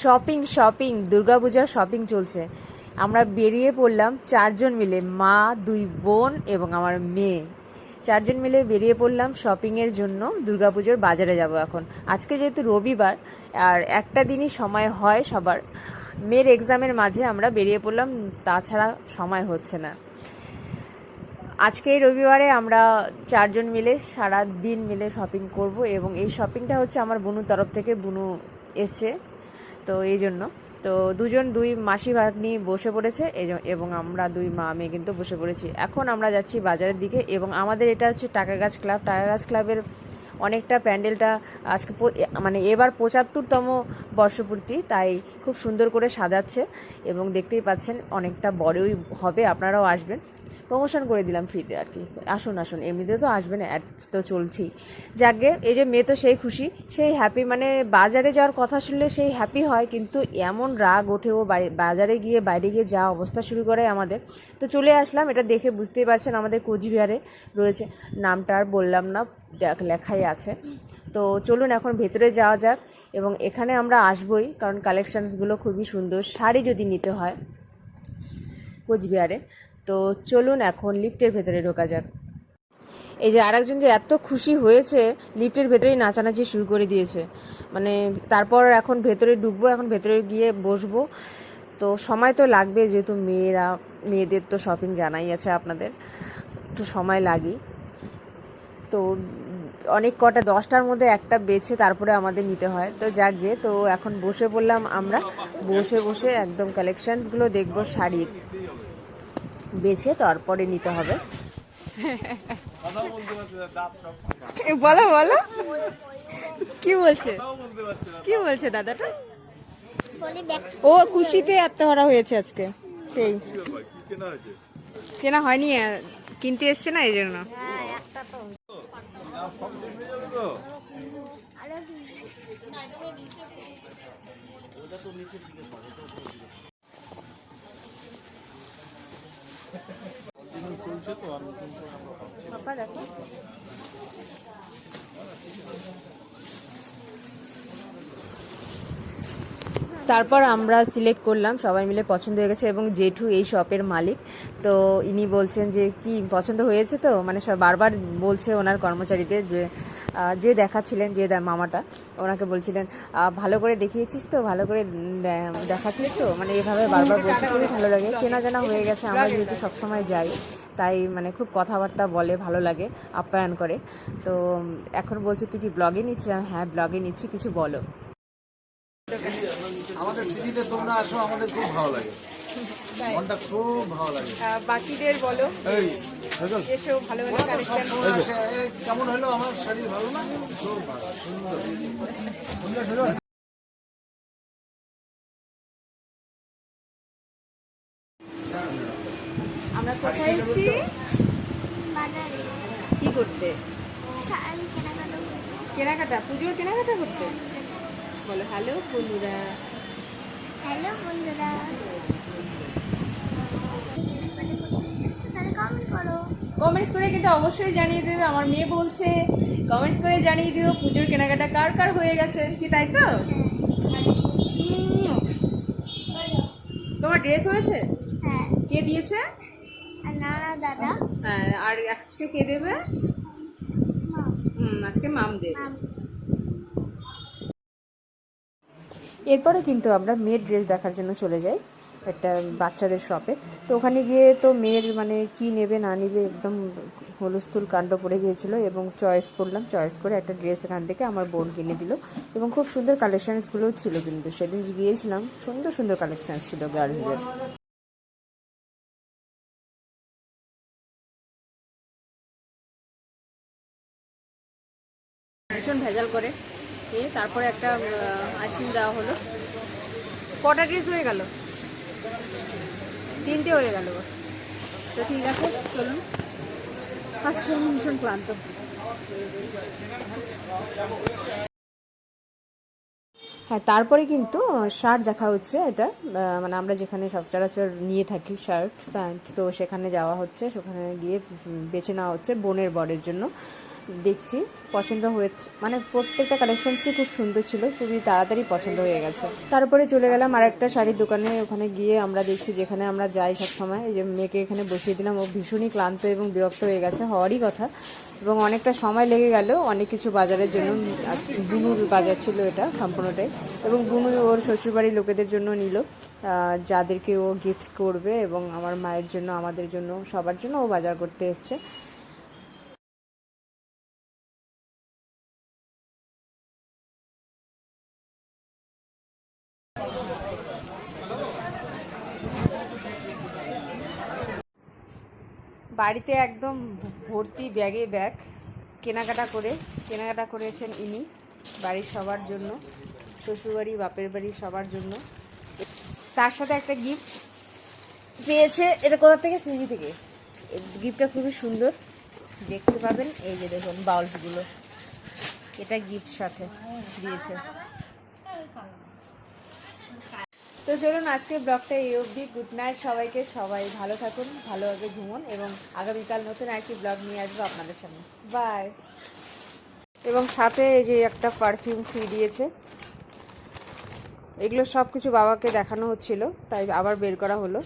Shopping shopping দুর্গাপূজার shopping চলছে। আমরা বেরিয়ে পড়লাম চারজন মিলে, মা, দুই বোন এবং আমার মেয়ে। চারজন মিলে বেরিয়ে পড়লাম শপিংয়ের জন্য দুর্গাপুজোর বাজারে যাব এখন। আজকে যেহেতু রবিবার, আর একটা দিনই সময় হয় সবার, মেয়ের এক্সামের মাঝে আমরা বেরিয়ে পড়লাম, তাছাড়া সময় হচ্ছে না। আজকে রবিবারে আমরা চারজন মিলে সারা দিন মিলে শপিং করব এবং এই শপিংটা হচ্ছে আমার বুনুর তরফ থেকে, বুনু এসছে। তো এই জন্য। তো দুজন, দুই মাসি ভাগ্নি বসে পড়েছে এবং আমরা দুই মা মেয়ে কিন্তু বসে পড়েছি। এখন আমরা যাচ্ছি বাজারের দিকে এবং আমাদের এটা হচ্ছে টাকা গাছ ক্লাব। টাকা গাছ ক্লাবের অনেকটা প্যান্ডেলটা আজকে মানে এবার পঁচাত্তরতম বর্ষপূর্তি, তাই খুব সুন্দর করে সাজাচ্ছে এবং দেখতেই পাচ্ছেন অনেকটা বড়ই হবে। আপনারাও আসবেন। প্রমোশন করে দিলাম ফ্রিতে আর কি। আসুন আসুন এমনিতে তো আসবে না অ্যাড তো চলছেই। যাকে, এই যে মেয়ে তো সেই খুশি, সেই হ্যাপি মানে বাজারে যাওয়ার কথা শুনলে সেই হ্যাপি হয়, কিন্তু এমন রাগ ওঠে ও বাজারে গিয়ে, বাইরে গিয়ে যা অবস্থা শুরু করে আমাদের। তো চলে আসলাম, এটা দেখে বুঝতেই পারছেন আমাদের কোচবিহারে রয়েছে। নামটা আর বললাম না লেখাই আছে। তো চলুন এখন ভেতরে যাওয়া যাক, এবং এখানে আমরা আসবই, কারণ কালেকশানসগুলো খুবই সুন্দর, শাড়ি যদি নিতে হয়, কোচবিহারে। তো চলুন এখন লিফটের ভেতরে ঢোকা যাক। এই যে আরেকজন যে এত খুশি হয়েছে, লিফটের ভেতরেই নাচানাচি শুরু করে দিয়েছে। মানে তারপর এখন ভেতরে ঢুকবো, এখন ভেতরে গিয়ে বসবো। তো সময় তো লাগবে, যেহেতু মেয়েরা, মেয়েদের তো শপিং জানাই আছে আপনাদের। একটু সময় লাগেই তো অনেক কটা, দশটার মধ্যে একটা বেছে তারপরে আমাদের নিতে হয়। তো যাক, তো এখন বসে পড়লাম আমরা। বসে বসে একদম কালেকশানসগুলো দেখব, শাড়ির। বেছে তারপরে নিতে হবে। বলো বলো। কি বলছে? কি বলছে দাদাটা? ও খুশিতে আত্মহারা হয়েছে আজকে। সেই। কেনা হয়নি কিনতে এসছে না এই জন্য। হ্যাঁ একটা তো আরে পাপা দেখো। তারপর আমরা সিলেক্ট করলাম, সবাই মিলে পছন্দ হয়ে গেছে এবং জেঠু এই শপের মালিক। তো ইনি বলছেন যে, কি পছন্দ হয়েছে তো? মানে সব বারবার বলছে ওনার কর্মচারীদের যে যে দেখাচ্ছিলেন, যে মামাটা, ওনাকে বলছিলেন ভালো করে দেখিয়েছিস তো? ভালো করে দেখাচ্ছিস তো? মানে এভাবে বারবার বলছে, খুবই ভালো লাগে। চেনা জানা হয়ে গেছে, আমরা যেহেতু সবসময় যাই, তাই মানে খুব কথাবার্তা বলে, ভালো লাগে, আপ্যায়ন করে। তো এখন বলছে, তুই কি ব্লগে নিচ্ছিস হ্যাঁ ব্লগে নিচ্ছি, কিছু বলো। আমাদের সিটিতে তোমরা আসো আমাদের খুব ভালো লাগে। মনটা খুব ভালো লাগে। বাকিদের বলো। এসেও ভালো ভালো কেমন হলো? আমার শরীর ভালো না? খুব ভালো সুন্দর। আমরা কোথায় এসেছি? বাজারে। কি করতে? শাড়ি কেনাকাটা করতে। কেনাকাটা পুজোর কেনাকাটা করতে? বলো হ্যালো বন্ধুরা। হ্যালো বন্ধুরা। কমেন্টস করে। কিন্তু অবশ্যই জানিয়ে দেবে। আমার মেয়ে বলছে কমেন্টস করে জানিয়ে দিও পুজোর কেনাকাটা কার কার হয়ে গেছে? কি তাই তো? তোমার ড্রেস হয়েছে? হ্যাঁ। কে দিয়েছে? দাদা। হ্যাঁ আর আজকে কে দেবে? হুম আজকে মাম দেবে মাম এরপরে কিন্তু আমরা মেয়ের ড্রেস দেখার জন্য চলে যাই একটা বাচ্চাদের শপে তো ওখানে গিয়ে তো মেয়ের মানে কি নেবে, না নেবে, একদম হলুস্থুল কাণ্ড পড়ে গিয়েছিল এবং চয়েস করলাম চয়েস করে একটা ড্রেস এখান থেকে আমার বোন কিনে দিল এবং খুব সুন্দর কালেকশানসগুলোও ছিল কিন্তু। সেদিন গিয়েছিলাম, সুন্দর সুন্দর কালেকশানস ছিল গার্লসদের ভেজাল করে। দিয়ে তারপরে একটা আইসক্রিম দেওয়া হলো। কটা ড্রেস হয়ে গেল? তিনটে হয়ে গেল তো ঠিক আছে, চলুন। আসছে ভীষণ ক্লান্ত হ্যাঁ তারপরে কিন্তু শার্ট দেখা হচ্ছে এটা। মানে আমরা যেখানে সচরাচর নিয়ে থাকি শার্ট প্যান্ট তো সেখানে যাওয়া হচ্ছে, সেখানে গিয়ে বেছে নেওয়া হচ্ছে বোনের বরের জন্য। দেখছি, পছন্দ হয়েছে। মানে প্রত্যেকটা কালেকশনসই খুব সুন্দর ছিল, খুবই তাড়াতাড়ি পছন্দ হয়ে গেছে। তারপরে চলে গেলাম আর একটা শাড়ির দোকানে, ওখানে গিয়ে আমরা দেখছি যেখানে আমরা যাই সবসময়। এই যে মেয়েকে এখানে বসিয়ে দিলাম, ও ভীষণই ক্লান্ত এবং বিরক্ত হয়ে গেছে, হওয়ারই কথা। এবং অনেকটা সময় লেগে গেল, অনেক কিছু বাজারের জন্য বুনুর বাজার ছিল এটা সম্পূর্ণটাই। এবং বুনু ওর শ্বশুরবাড়ির লোকেদের জন্য নিল যাদেরকে ও গিফট করবে এবং আমার মায়ের জন্য, আমাদের জন্য, সবার জন্য ও বাজার করতে এসছে। বাড়িতে একদম ভর্তি ব্যাগে ব্যাগ, কেনাকাটা করে, কেনাকাটা করেছেন ইনি বাড়ির সবার জন্য, শ্বশুরবাড়ি, বাপের বাড়ি সবার জন্য। তার সাথে একটা গিফট পেয়েছে, এটা কোথা থেকে? সিজি থেকে। গিফটটা খুবই সুন্দর। দেখতে পাবেন, এই যে দেখুন বাউলসগুলো। এটা গিফট সাথে দিয়েছে। তো চলুন আজকে ব্লগটা এই অবধি। গুড নাইট সবাইকে। সবাই ভালো থাকুন ভালোভাবে ঘুমুন এবং আগামীকাল নতুন আর আরেকটি ব্লগ নিয়ে আসব আপনাদের সামনে। বাই এবং সাথে এই যে একটা পারফিউম ফ্রি দিয়েছে। এগুলো সব কিছু বাবাকে দেখানো হচ্ছিল, তাই আবার বের করা হলো।